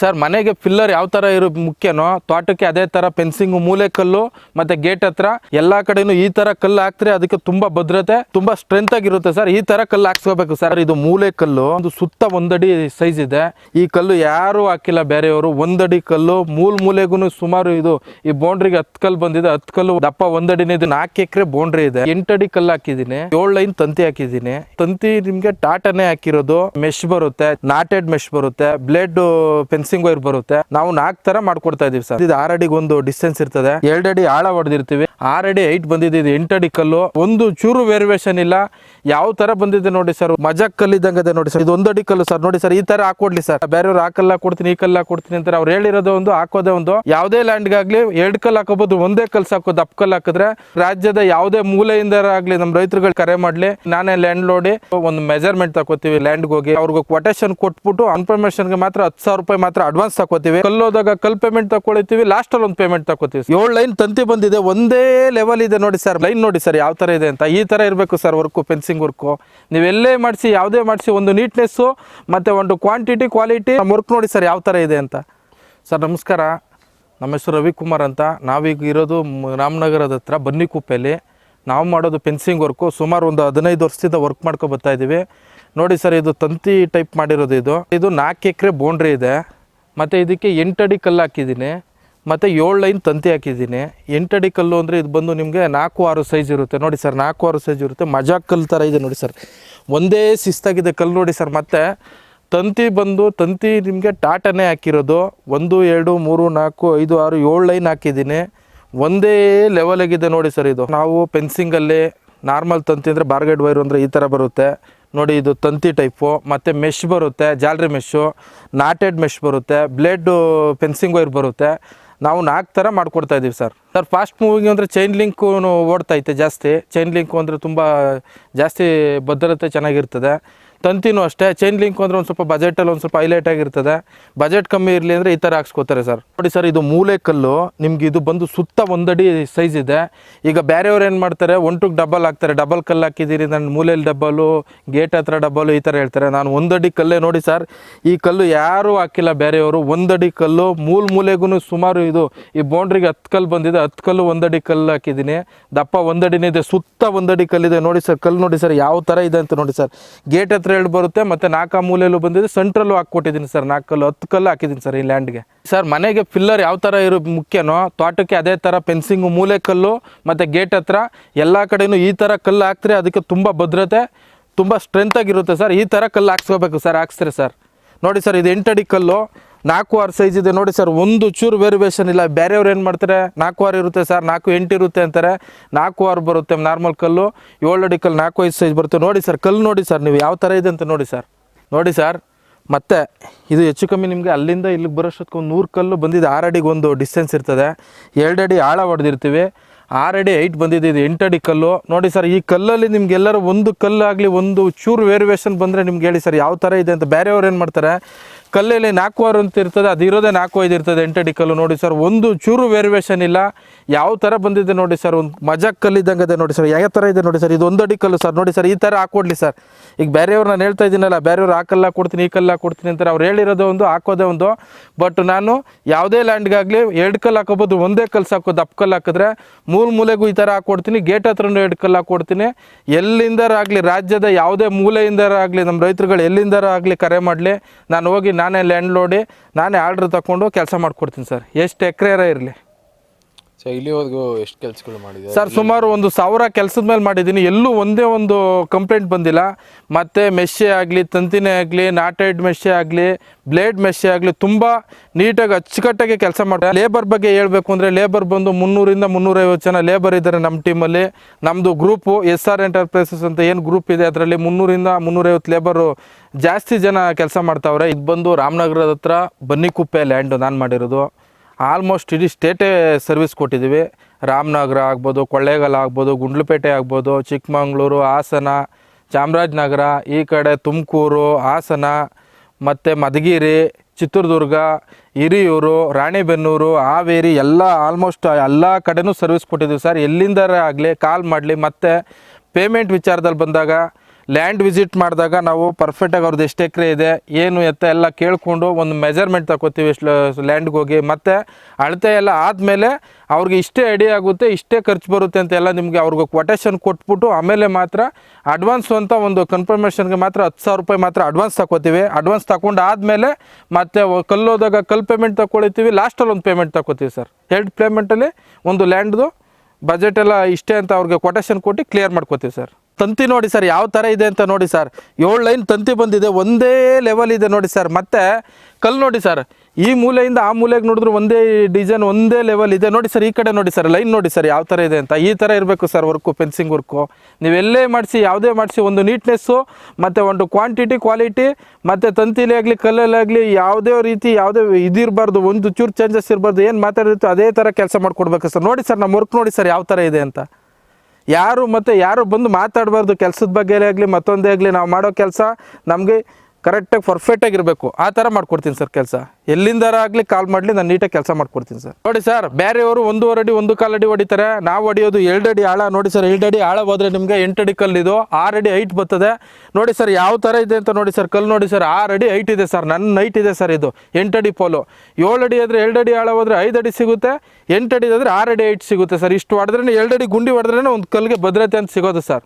Sir, ಮನೆಗೆ pillar ಯಾವ ತರ ಇರೋ, ಮುಖ್ಯನೋ, ತೋಟಕ್ಕೆ ಅದೇ ತರ ಫೆನ್ಸಿಂಗ್ ಮೂಲೆ ಕಲ್ಲು, ಮತ್ತೆ ಗೇಟ್ ಹತ್ರ ಎಲ್ಲಾ ಕಡೆನೂ ಈ ತರ ಕಲ್ಲು ಹಾಕ್ತಾರೆ ಅದಕ್ಕೆ ತುಂಬಾ ಭದ್ರತೆ, ತುಂಬಾ ಸ್ಟ್ರೆಂತ್ ಆಗಿರುತ್ತೆ ಸರ್. ಈ ತರ ಕಲ್ಲು ಹಾಕ್ಸ್ಕೋಬೇಕು ಸರ್. ಇದು ಮೂಲೆ ಕಲ್ಲು, ಒಂದು ಸುತ್ತ ಒಂದಡಿ ಸೈಜ್ ಇದೆ. ಈ ಕಲ್ಲು ಯಾರು ಹಾಕಿಲ್ಲ ಬೇರೆಯವರು. ಒಂದಡಿ ಕಲ್ಲು, ಮೂಲ್ ಮೂಲೆಗೂ ಸುಮಾರು ಇದು, ಈ ಬೌಂಡ್ರಿಗೆ ಹತ್ ಕಲ್ಲು ಬಂದಿದೆ. ಹತ್ ಕಲ್ಲು ದಪ್ಪ ಒಂದಡಿನೇ ಇದು. ನಾಲ್ಕು ಎಕರೆ ಬೌಂಡ್ರಿ ಇದೆ. ಎಂಟಡಿ ಕಲ್ಲು ಹಾಕಿದ್ದೀನಿ. ಏಳು ಲೈನ್ ತಂತಿ ಹಾಕಿದೀನಿ ತಂತಿ ನಿಮ್ಗೆ ಟಾಟಾನೇ ಹಾಕಿರೋದು. ಮೆಶ್ ಬರುತ್ತೆ. ನಾಟೆಡ್ ಮೆಶ್ ಬರುತ್ತೆ. ಬ್ಲೇಡ್ ಫೆನ್ಸಿಂಗ್ ವೈರ್ ಬರುತ್ತೆ. ನಾವು ನಾಲ್ಕು ತರ ಮಾಡ್ಕೊಡ್ತಾ ಇದೀವಿ ಸರ್. ಇದು ಆರಡಿಗೆ ಒಂದು ಡಿಸ್ಟೆನ್ಸ್ ಇರ್ತದೆ. ಎರಡಡಿ ಆಳ ಹೊಡೆದಿರ್ತೀವಿ. ಆರಡಿ ಹೈಟ್ ಬಂದಿದೆ, ಇದು ಎಂಟಡಿ ಕಲ್ಲು. ಒಂದು ಚೂರು ವೇರಿಯೇಷನ್ ಇಲ್ಲ. ಯಾವ ತರ ಬಂದಿದೆ ನೋಡಿ ಸರ್. ಮಜಾ ಕಲ್ಲಿದ್ದಂಗೆ ಇದೆ ನೋಡಿ ಸರ್. ಇದು ಒಂದಡಿ ಕಲ್ಲು ಸರ್. ನೋಡಿ ಸರ್, ಈ ತರ ಹಾಕೊಡ್ಲಿ ಸರ್. ಬೇರೆಯವ್ರು ಆ ಕಲ್ಲ ಕೊಡ್ತೀನಿ, ಈ ಕಲ್ಲ ಕೊಡ್ತೀನಿ ಅಂತಾರೆ. ಅವ್ರು ಹೇಳಿರೋದು ಒಂದು, ಹಾಕೋದೆ ಒಂದು. ಯಾವುದೇ ಲ್ಯಾಂಡ್ಗಾಗ್ಲಿ ಎರಡು ಕಲ್ಲು ಹಾಕೋಬಹುದು ಒಂದೇ ಕಲ್ಲು ಹಾಕೋದು ಅಪ್ ಕಲ್ಲು ಹಾಕಿದ್ರೆ ರಾಜ್ಯದ ಯಾವುದೇ ಮೂಲೆಯಿಂದ ಆಗ್ಲಿ ನಮ್ಮ ರೈತರುಗಳು ಕರೆ ಮಾಡ್ಲಿ. ನಾನೇ ಲ್ಯಾಂಡ್ ಲೋಡಿ ಒಂದು ಮೆಜರ್ಮೆಂಟ್ ತಗೋತೀವಿ ಲ್ಯಾಂಡ್ಗೆ ಹೋಗಿ ಅವ್ರಿಗೆ ಕೊಟೇಶನ್ ಕೊಟ್ಬಿಟ್ಟು ಇನ್ಫಾರ್ಮೇಶನ್ ಮಾತ್ರ ಹತ್ತು ಸಾವಿರ ರೂಪಾಯಿ ಮಾತ್ರ ಅಡ್ವಾನ್ಸ್ ತಗೋತೀವಿ ಕಲ್ಲೋದಾಗ ಕಲ್ ಪೇಮೆಂಟ್ ತಗೊಳ್ತೀವಿ ಲಾಸ್ಟ್ ಅಲ್ಲಿ ಒಂದು ಪೇಮೆಂಟ್ ತಗೋತೀವಿ ಏಳು ಲೈನ್ ತಂತಿ ಬಂದಿದೆ ಒಂದೇ ಲೆವೆಲ್ ಇದೆ ನೋಡಿ ಸರ್ ಲೈನ್ ನೋಡಿ ಸರ್ ಯಾವ ತರ ಇದೆ ಅಂತ. ಈ ತರ ಇರಬೇಕು ಸರ್ ವರ್ಕು ಫೆನ್ಸಿಂಗ್ ವರ್ಕು ನೀವೆಲ್ಲೇ ಮಾಡಿಸಿ ಯಾವುದೇ ಮಾಡಿಸಿ ಒಂದು ನೀಟ್ನೆಸ್ಸು ಮತ್ತೆ ಒಂದು ಕ್ವಾಂಟಿಟಿ ಕ್ವಾಲಿಟಿ ವರ್ಕ್ ನೋಡಿ ಸರ್ ಯಾವ ತರ ಇದೆ ಅಂತ. ಸರ್ ನಮಸ್ಕಾರ. ನಮ್ಮ ಹೆಸರು ರವಿಕುಮಾರ್ ಅಂತ. ನಾವೀಗ ಇರೋದು ರಾಮನಗರದ ಹತ್ರ ಬನ್ನಿಕುಪ್ಪೆಯಲ್ಲಿ ನಾವು ಮಾಡೋದು ಫೆನ್ಸಿಂಗ್ ವರ್ಕು ಸುಮಾರು ಒಂದು ಹದಿನೈದು ವರ್ಷದಿಂದ ವರ್ಕ್ ಮಾಡ್ಕೊ ಬರ್ತಾ ಇದ್ದೀವಿ ನೋಡಿ ಸರ್ ಇದು ತಂತಿ ಟೈಪ್ ಮಾಡಿರೋದು ಇದು. ಇದು ನಾಲ್ಕು ಎಕರೆ ಬೌಂಡ್ರಿ ಇದೆ. ಮತ್ತು ಇದಕ್ಕೆ ಎಂಟಡಿ ಕಲ್ಲು ಹಾಕಿದ್ದೀನಿ, ಮತ್ತು ಏಳು ಲೈನ್ ತಂತಿ ಹಾಕಿದ್ದೀನಿ. ಎಂಟಡಿ ಕಲ್ಲು ಅಂದರೆ ಇದು ಬಂದು ನಿಮಗೆ ನಾಲ್ಕು ಆರು ಸೈಜ್ ಇರುತ್ತೆ. ನೋಡಿ ಸರ್ ನಾಲ್ಕು ಆರು ಸೈಜ್ ಇರುತ್ತೆ. ಮಜಾ ಕಲ್ಲು ಥರ ಇದೆ ನೋಡಿ ಸರ್ ಒಂದೇ ಶಿಸ್ತಾಗಿದೆ ಕಲ್ಲು ನೋಡಿ ಸರ್ ಮತ್ತು ತಂತಿ ಬಂದು, ತಂತಿ ನಿಮಗೆ ಟಾಟನೇ ಹಾಕಿರೋದು. ಒಂದು, ಎರಡು, ಮೂರು, ನಾಲ್ಕು, ಐದು, ಆರು, ಏಳು ಲೈನ್ ಹಾಕಿದ್ದೀನಿ. ಒಂದೇ ಲೆವೆಲಾಗಿದೆ ನೋಡಿ ಸರ್ ಇದು. ನಾವು ಪೆನ್ಸಿಂಗಲ್ಲಿ ನಾರ್ಮಲ್ ತಂತಿ ಅಂದರೆ ಬಾರ್ಗೇಡ್ ವೈರು ಅಂದರೆ ಈ ಥರ ಬರುತ್ತೆ. ನೋಡಿ, ಇದು ತಂತಿ ಟೈಪು. ಮತ್ತು ಮೆಶ್ ಬರುತ್ತೆ, ಜಾಲ್ರಿ ಮೆಶ್ಶು ನಾಟೆಡ್ ಮೆಶ್ ಬರುತ್ತೆ, ಬ್ಲೇಡು, ಫೆನ್ಸಿಂಗ್ ವೈರ್ ಬರುತ್ತೆ. ನಾವು ನಾಲ್ಕು ಥರ ಮಾಡಿಕೊಡ್ತಾ ಇದ್ದೀವಿ ಸರ್. ಸರ್, ಫಾಸ್ಟ್ ಮೂವಿಂಗ್ ಅಂದರೆ ಚೈನ್ ಲಿಂಕು ಓಡ್ತೈತೆ ಜಾಸ್ತಿ. ಚೈನ್ ಲಿಂಕು ಅಂದರೆ ತುಂಬ ಜಾಸ್ತಿ ಭದ್ರತೆ ಚೆನ್ನಾಗಿರ್ತದೆ. ತಂತಿನೂ ಅಷ್ಟೇ. ಚೈನ್ ಲಿಂಕ್ ಅಂದರೆ ಒಂದು ಸ್ವಲ್ಪ ಬಜೆಟಲ್ಲಿ ಒಂದು ಸ್ವಲ್ಪ ಹೈಲೈಟ್ ಆಗಿರ್ತದೆ. ಬಜೆಟ್ ಕಮ್ಮಿ ಇರಲಿ ಅಂದರೆ ಈ ಥರ ಹಾಕ್ಸ್ಕೋತಾರೆ ಸರ್. ನೋಡಿ ಸರ್, ಇದು ಮೂಲೆ ಕಲ್ಲು. ನಿಮ್ಗೆ ಇದು ಬಂದು ಸುತ್ತ ಒಂದಡಿ ಸೈಜ್ ಇದೆ. ಈಗ ಬೇರೆಯವ್ರು ಏನು ಮಾಡ್ತಾರೆ? ಒಂಟುಗೆ ಡಬಲ್ ಹಾಕ್ತಾರೆ. ಡಬಲ್ ಕಲ್ಲು ಹಾಕಿದ್ದೀರಿ ನನ್ನ ಮೂಲೆಯಲ್ಲಿ ಡಬ್ಬಲು ಗೇಟ್ ಹತ್ರ ಡಬ್ಬಲು ಈ ಥರ ಹೇಳ್ತಾರೆ. ನಾನು ಒಂದಡಿ ಕಲ್ಲೇ ನೋಡಿ ಸರ್, ಈ ಕಲ್ಲು ಯಾರೂ ಹಾಕಿಲ್ಲ ಬೇರೆಯವರು ಒಂದಡಿ ಕಲ್ಲು, ಮೂಲ ಮೂಲೆಗೂ ಸುಮಾರು ಇದು, ಈ ಬೌಂಡ್ರಿಗೆ ಹತ್ತು ಕಲ್ಲು ಬಂದಿದೆ. ಹತ್ತು ಕಲ್ಲು ಒಂದಡಿ ಕಲ್ಲು ಹಾಕಿದ್ದೀನಿ. ದಪ್ಪ ಒಂದಡಿನೇ ಇದೆ, ಸುತ್ತ ಒಂದಡಿ ಕಲ್ಲಿದೆ. ನೋಡಿ ಸರ್, ಕಲ್ಲು ನೋಡಿ ಸರ್, ಯಾವ ಥರ ಇದೆ ಅಂತ ನೋಡಿ ಸರ್. ಗೇಟ್ ಹತ್ರ ಎರಡು ಬರುತ್ತೆ, ಮತ್ತು ನಾಲ್ಕು ಮೂಲೆಯಲ್ಲೂ ಬಂದಿದೆ. ಸೆಂಟ್ರಲ್ಲೂ ಹಾಕ್ಕೊಟ್ಟಿದ್ದೀನಿ ಸರ್ ನಾಲ್ಕು ಕಲ್ಲು ಹತ್ತು ಕಲ್ಲು ಹಾಕಿದ್ದೀನಿ ಸರ್ ಈ ಲ್ಯಾಂಡ್ಗೆ ಸರ್, ಮನೆಗೆ ಪಿಲ್ಲರ್ ಯಾವ ಥರ ಇರೋ ಮುಖ್ಯನೋ, ತೋಟಕ್ಕೆ ಅದೇ ಥರ ಫೆನ್ಸಿಂಗು ಮೂಲೆ ಕಲ್ಲು, ಮತ್ತು ಗೇಟ್ ಹತ್ರ ಎಲ್ಲ ಕಡೆಯೂ ಈ ಥರ ಕಲ್ಲು ಹಾಕ್ತಾರೆ ಅದಕ್ಕೆ ತುಂಬ ಭದ್ರತೆ, ತುಂಬ ಸ್ಟ್ರೆಂತಾಗಿರುತ್ತೆ ಸರ್. ಈ ಥರ ಕಲ್ಲು ಹಾಕ್ಸ್ಕೋಬೇಕು ಸರ್, ಹಾಕ್ಸ್ತಾರೆ ಸರ್. ನೋಡಿ ಸರ್, ಇದು ಎಂಟಡಿ ಕಲ್ಲು. ನಾಲ್ಕು ಆರು ಸೈಜ್ ಇದೆ. ನೋಡಿ ಸರ್ ಒಂದು ಚೂರು ವೇರಿಯೇಷನ್ ಇಲ್ಲ. ಬೇರೆಯವ್ರು ಏನು ಮಾಡ್ತಾರೆ? ನಾಲ್ಕು ಆರು ಇರುತ್ತೆ ಸರ್ ನಾಲ್ಕು ಎಂಟು ಇರುತ್ತೆ ಅಂತಾರೆ. ನಾಲ್ಕು ಆರು ಬರುತ್ತೆ ನಾರ್ಮಲ್ ಕಲ್ಲು. ಏಳು ಅಡಿ ಕಲ್ಲು, ನಾಲ್ಕು ಐದು ಸೈಜ್ ಬರುತ್ತೆ. ನೋಡಿ ಸರ್ ಕಲ್ಲು ನೋಡಿ ಸರ್ ನೀವು ಯಾವ ಥರ ಇದೆ ಅಂತ ನೋಡಿ ಸರ್ ನೋಡಿ ಸರ್ ಮತ್ತೆ ಇದು ಹೆಚ್ಚು ಕಮ್ಮಿ ನಿಮಗೆ ಅಲ್ಲಿಂದ ಇಲ್ಲಿಗೆ ಬರೋಷ್ಟೊತ್ತಿಗೆ ಒಂದು ನೂರು ಕಲ್ಲು ಬಂದಿದೆ. ಆರು ಅಡಿಗೆ ಒಂದು ಡಿಸ್ಟೆನ್ಸ್ ಇರ್ತದೆ. ಎರಡು ಅಡಿ ಆಳ ಹೊಡೆದಿರ್ತೀವಿ ಆರು ಅಡಿ ಐಟ್ ಬಂದಿದೆ, ಇದು ಎಂಟು ಅಡಿ ಕಲ್ಲು. ನೋಡಿ ಸರ್ ಈ ಕಲ್ಲಲ್ಲಿ ನಿಮ್ಗೆಲ್ಲರೂ ಒಂದು ಕಲ್ಲು ಆಗಲಿ, ಒಂದು ಚೂರು ವೇರಿಯೇಷನ್ ಬಂದರೆ ನಿಮ್ಗೆ ಹೇಳಿ ಸರ್ ಯಾವ ಥರ ಇದೆ ಅಂತ. ಬೇರೆಯವ್ರು ಏನು ಮಾಡ್ತಾರೆ? ಕಲ್ಲಲ್ಲಿ ನಾಲ್ಕು ಆರು ಅಂತ ಇರ್ತದೆ, ಅದು ಇರೋದೇ ನಾಲ್ಕು ಐದು ಇರ್ತದೆ, ಎಂಟಡಿ ಕಲ್ಲು. ನೋಡಿ ಸರ್, ಒಂದು ಚೂರು ವೇರಿಯೇಷನ್ ಇಲ್ಲ. ಯಾವ ಥರ ಬಂದಿದೆ ನೋಡಿ ಸರ್, ಒಂದು ಮಜಾಕ್ ಕಲ್ಲಿದ್ದಂಗೆ ಇದೆ ನೋಡಿ ಸರ್, ಯಾವ ಥರ ಇದೆ ನೋಡಿ ಸರ್, ಇದು ಒಂದಡಿ ಕಲ್ಲು ಸರ್. ನೋಡಿ ಸರ್, ಈ ಥರ ಹಾಕೊಡ್ಲಿ ಸರ್. ಈಗ ಬೇರೆಯವ್ರು ನಾನು ಹೇಳ್ತಾ ಇದ್ದೀನಲ್ಲ, ಬೇರೆಯವ್ರು ಆ ಕಲ್ಲ ಕೊಡ್ತೀನಿ, ಈ ಕಲ್ಲ ಕೊಡ್ತೀನಿ ಅಂತಾರೆ, ಅವ್ರು ಹೇಳಿರೋದು ಒಂದು, ಹಾಕೋದೇ ಒಂದು. ಬಟ್ ನಾನು ಯಾವುದೇ ಲ್ಯಾಂಡ್ಗಾಗಲಿ ಎರಡು ಕಲ್ಲು ಹಾಕೋಬೋದು ಒಂದೇ ಕಲ್ಲು ಸಾಕು ದಪ್ಪ ಕಲ್ಲು ಹಾಕಿದ್ರೆ ಮೂಲ ಮೂಲೆಗೂ ಈ ಥರ ಹಾಕೊಡ್ತೀನಿ ಗೇಟ್ ಹತ್ರನೂ ಎರಡು ಕಲ್ಲು ಹಾಕೊಡ್ತೀನಿ ಎಲ್ಲಿಂದರಾಗಲಿ, ರಾಜ್ಯದ ಯಾವುದೇ ಮೂಲೆಯಿಂದರಾಗಲಿ, ನಮ್ಮ ರೈತರುಗಳು ಎಲ್ಲಿಂದರ ಆಗಲಿ ಕರೆ ಮಾಡಲಿ, ನಾನು ಹೋಗಿ ನಾನೇ ಲ್ಯಾಂಡ್ ಲೋಡಿ ನಾನೇ ಆರ್ಡ್ರ್ ತಗೊಂಡು ಕೆಲಸ ಮಾಡ್ಕೊಡ್ತೀನಿ ಸರ್. ಎಷ್ಟು ಎಕರೆ ಇರಲಿ? ಸೊ ಇಲ್ಲಿವರೆಗೂ ಎಷ್ಟು ಕೆಲಸಗಳು ಮಾಡಿದೆ ಸರ್ ಸುಮಾರು ಒಂದು ಸಾವಿರ ಕೆಲಸದ ಮೇಲೆ ಮಾಡಿದ್ದೀನಿ. ಎಲ್ಲೂ ಒಂದೇ ಒಂದು ಕಂಪ್ಲೇಂಟ್ ಬಂದಿಲ್ಲ. ಮತ್ತು ಮೆಶೆ ಆಗಲಿ ತಂತಿನೇ ಆಗಲಿ ನಾಟೆಡ್ ಮೆಶೆ ಆಗಲಿ ಬ್ಲೇಡ್ ಮೆಶೆ ಆಗಲಿ ತುಂಬ ನೀಟಾಗಿ ಅಚ್ಚುಕಟ್ಟಾಗಿ ಕೆಲಸ ಮಾಡ್ತಾರೆ. ಲೇಬರ್ ಬಗ್ಗೆ ಹೇಳಬೇಕು ಅಂದರೆ ಲೇಬರ್ ಬಂದು ಮುನ್ನೂರಿಂದ ಮುನ್ನೂರೈವತ್ತು ಜನ ಲೇಬರ್ ಇದ್ದಾರೆ ನಮ್ಮ ಟೀಮಲ್ಲಿ ನಮ್ಮದು ಗ್ರೂಪು ಎಸ್ ಆರ್ ಎಂಟರ್ಪ್ರೈಸಸ್ ಅಂತ ಏನು ಗ್ರೂಪ್ ಇದೆ ಅದರಲ್ಲಿ ಮುನ್ನೂರಿಂದ ಮುನ್ನೂರೈವತ್ತು ಲೇಬರು ಜಾಸ್ತಿ ಜನ ಕೆಲಸ ಮಾಡ್ತಾವ್ರೆ. ಇದು ಬಂದು ರಾಮನಗರದ ಹತ್ರ ಬನ್ನಿಕುಪ್ಪೆ ಲ್ಯಾಂಡು ನಾನು ಮಾಡಿರೋದು. ಆಲ್ಮೋಸ್ಟ್ ಇಡೀ ಸ್ಟೇಟೇ ಸರ್ವಿಸ್ ಕೊಟ್ಟಿದ್ದೀವಿ. ರಾಮನಗರ ಆಗ್ಬೋದು, ಕೊಳ್ಳೇಗಾಲ ಆಗ್ಬೋದು, ಗುಂಡ್ಲುಪೇಟೆ ಆಗ್ಬೋದು, ಚಿಕ್ಕಮಂಗ್ಳೂರು, ಹಾಸನ, ಚಾಮರಾಜನಗರ, ಈ ಕಡೆ ತುಮಕೂರು, ಹಾಸನ, ಮತ್ತು ಮಧುಗಿರಿ, ಚಿತ್ರದುರ್ಗ, ಹಿರಿಯೂರು, ರಾಣಿಬೆನ್ನೂರು, ಹಾವೇರಿ ಎಲ್ಲ ಆಲ್ಮೋಸ್ಟ್ ಎಲ್ಲ ಕಡೆನೂ ಸರ್ವಿಸ್ ಕೊಟ್ಟಿದ್ದೀವಿ ಸರ್. ಎಲ್ಲಿಂದರ ಆಗಲಿ ಕಾಲ್ ಮಾಡಲಿ, ಮತ್ತು ಪೇಮೆಂಟ್ ವಿಚಾರದಲ್ಲಿ ಬಂದಾಗ ಲ್ಯಾಂಡ್ ವಿಸಿಟ್ ಮಾಡಿದಾಗ ನಾವು ಪರ್ಫೆಕ್ಟಾಗಿ ಅವ್ರದ್ದು ಎಷ್ಟು ಎಕರೆ ಇದೆ, ಏನು ಎತ್ತ ಎಲ್ಲ ಕೇಳಿಕೊಂಡು ಒಂದು ಮೆಜರ್ಮೆಂಟ್ ತಗೋತೀವಿ ಲ್ಯಾಂಡ್ಗೆ ಹೋಗಿ. ಮತ್ತು ಅಳತೆ ಎಲ್ಲ ಆದಮೇಲೆ ಅವ್ರಿಗೆ ಇಷ್ಟೇ ಐಡಿಯಾ ಆಗುತ್ತೆ, ಇಷ್ಟೇ ಖರ್ಚು ಬರುತ್ತೆ ಅಂತ ಎಲ್ಲ ನಿಮಗೆ ಅವ್ರಿಗೆ ಕೊಟೇಶನ್ ಕೊಟ್ಬಿಟ್ಟು ಆಮೇಲೆ ಮಾತ್ರ ಅಡ್ವಾನ್ಸ್ ಅಂತ ಒಂದು ಕನ್ಫರ್ಮೇಷನ್ಗೆ ಮಾತ್ರ ಹತ್ತು ಸಾವಿರ ರೂಪಾಯಿ ಮಾತ್ರ ಅಡ್ವಾನ್ಸ್ ತಗೋತೀವಿ. ಅಡ್ವಾನ್ಸ್ ತಗೊಂಡು ಆದಮೇಲೆ ಮತ್ತೆ ಕಲ್ಲು ಕಲ್ಲೋದಾಗ ಕಲ್ ಪೇಮೆಂಟ್ ತಗೊಳ್ತೀವಿ. ಲಾಸ್ಟಲ್ಲಿ ಒಂದು ಪೇಮೆಂಟ್ ತಗೋತೀವಿ ಸರ್. ಎರಡು ಪೇಮೆಂಟಲ್ಲಿ ಒಂದು ಲ್ಯಾಂಡ್ದು ಬಜೆಟ್ ಎಲ್ಲ ಇಷ್ಟೇ ಅಂತ ಅವ್ರಿಗೆ ಕೊಟೇಶನ್ ಕೊಟ್ಟು ಕ್ಲಿಯರ್ ಮಾಡ್ಕೋತೀವಿ ಸರ್. ತಂತಿ ನೋಡಿ ಸರ್, ಯಾವ ಥರ ಇದೆ ಅಂತ ನೋಡಿ ಸರ್. ಏಳು ಲೈನ್ ತಂತಿ ಬಂದಿದೆ, ಒಂದೇ ಲೆವೆಲ್ ಇದೆ ನೋಡಿ ಸರ್. ಮತ್ತೆ ಕಲ್ಲು ನೋಡಿ ಸರ್, ಈ ಮೂಲೆಯಿಂದ ಆ ಮೂಲೆಗೆ ನೋಡಿದ್ರು ಒಂದೇ ಡಿಸೈನ್ ಒಂದೇ ಲೆವೆಲ್ ಇದೆ. ನೋಡಿ ಸರ್, ಈ ಕಡೆ ನೋಡಿ ಸರ್ ಲೈನ್ ನೋಡಿ ಸರ್, ಯಾವ ಥರ ಇದೆ ಅಂತ. ಈ ಥರ ಇರಬೇಕು ಸರ್ ವರ್ಕು ಫೆನ್ಸಿಂಗ್ ವರ್ಕು ನೀವೆಲ್ಲೇ ಮಾಡಿಸಿ, ಯಾವುದೇ ಮಾಡಿಸಿ, ಒಂದು ನೀಟ್ನೆಸ್ಸು ಮತ್ತು ಒಂದು ಕ್ವಾಂಟಿಟಿ ಕ್ವಾಲಿಟಿ ಮತ್ತು ತಂತಿಲೇ ಆಗಲಿ, ಕಲ್ಲಲ್ಲೇ ಆಗಲಿ, ಯಾವುದೇ ರೀತಿ, ಯಾವುದೇ ಇದಿರಬಾರ್ದು ಒಂದು ಚೂರು ಚೇಂಜಸ್ ಇರಬಾರ್ದು, ಏನು ಮಾತಾಡಿರ್ತೀವಿ ಅದೇ ಥರ ಕೆಲಸ ಮಾಡಿಕೊಡ್ಬೇಕು ಸರ್. ನೋಡಿ ಸರ್, ನಮ್ಮ ವರ್ಕ್ ನೋಡಿ ಸರ್, ಯಾವ ಥರ ಇದೆ ಅಂತ. ಯಾರು ಮತ್ತು ಯಾರು ಬಂದು ಮಾತಾಡಬಾರ್ದು ಕೆಲಸದ ಬಗ್ಗೆ ಆಗಲಿ ಮತ್ತೊಂದೇ ಆಗಲಿ ನಾವು ಮಾಡೋ ಕೆಲಸ ನಮಗೆ ಕರೆಕ್ಟಾಗಿ ಪರ್ಫೆಕ್ಟಾಗಿ ಇರಬೇಕು. ಆ ಥರ ಮಾಡ್ಕೊಡ್ತೀನಿ ಸರ್ ಕೆಲಸ. ಎಲ್ಲಿಂದಾರ ಆಗಲಿ ಕಾಲ್ ಮಾಡಲಿ, ನಾನು ನೀಟಾಗಿ ಕೆಲಸ ಮಾಡ್ಕೊಡ್ತೀನಿ ಸರ್. ನೋಡಿ ಸರ್, ಬೇರೆಯವರು ಒಂದೂವರೆ ಅಡಿ, ಒಂದು ಕಾಲು ಅಡಿ ಹೊಡಿತಾರೆ. ನಾವು ಹೊಡಿಯೋದು ಎರಡು ಅಡಿ ಆಳ. ನೋಡಿ ಸರ್, ಎರಡು ಅಡಿ ಆಳ ಹೋದರೆ ನಿಮಗೆ ಎಂಟು ಅಡಿ ಕಲ್ಲಿದು ಆರು ಅಡಿ ಹೈಟ್ ಬರ್ತದೆ. ನೋಡಿ ಸರ್, ಯಾವ ಥರ ಇದೆ ಅಂತ ನೋಡಿ ಸರ್, ಕಲ್ಲು ನೋಡಿ ಸರ್, ಆರು ಅಡಿ ಹೈಟ್ ಇದೆ ಸರ್. ನನ್ನ ಹೈಟ್ ಇದೆ ಸರ್ ಇದು. ಎಂಟು ಅಡಿ ಪೋಲು ಏಳು ಅಡಿ ಆದರೆ ಎರಡು ಅಡಿ ಆಳ ಹೋದರೆ ಐದು ಅಡಿ ಸಿಗುತ್ತೆ. ಎಂಟು ಅಡಿ ಆದರೆ ಆರು ಅಡಿ ಹೈಟ್ ಸಿಗುತ್ತೆ ಸರ್. ಇಷ್ಟು ಹೊಡೆದ್ರೆ ಎರಡು ಅಡಿ ಗುಂಡಿ ಹೊಡೆದ್ರೆ ಒಂದು ಕಲ್ಲಿಗೆ ಭದ್ರತೆ ಅಂತ ಸಿಗೋದು ಸರ್.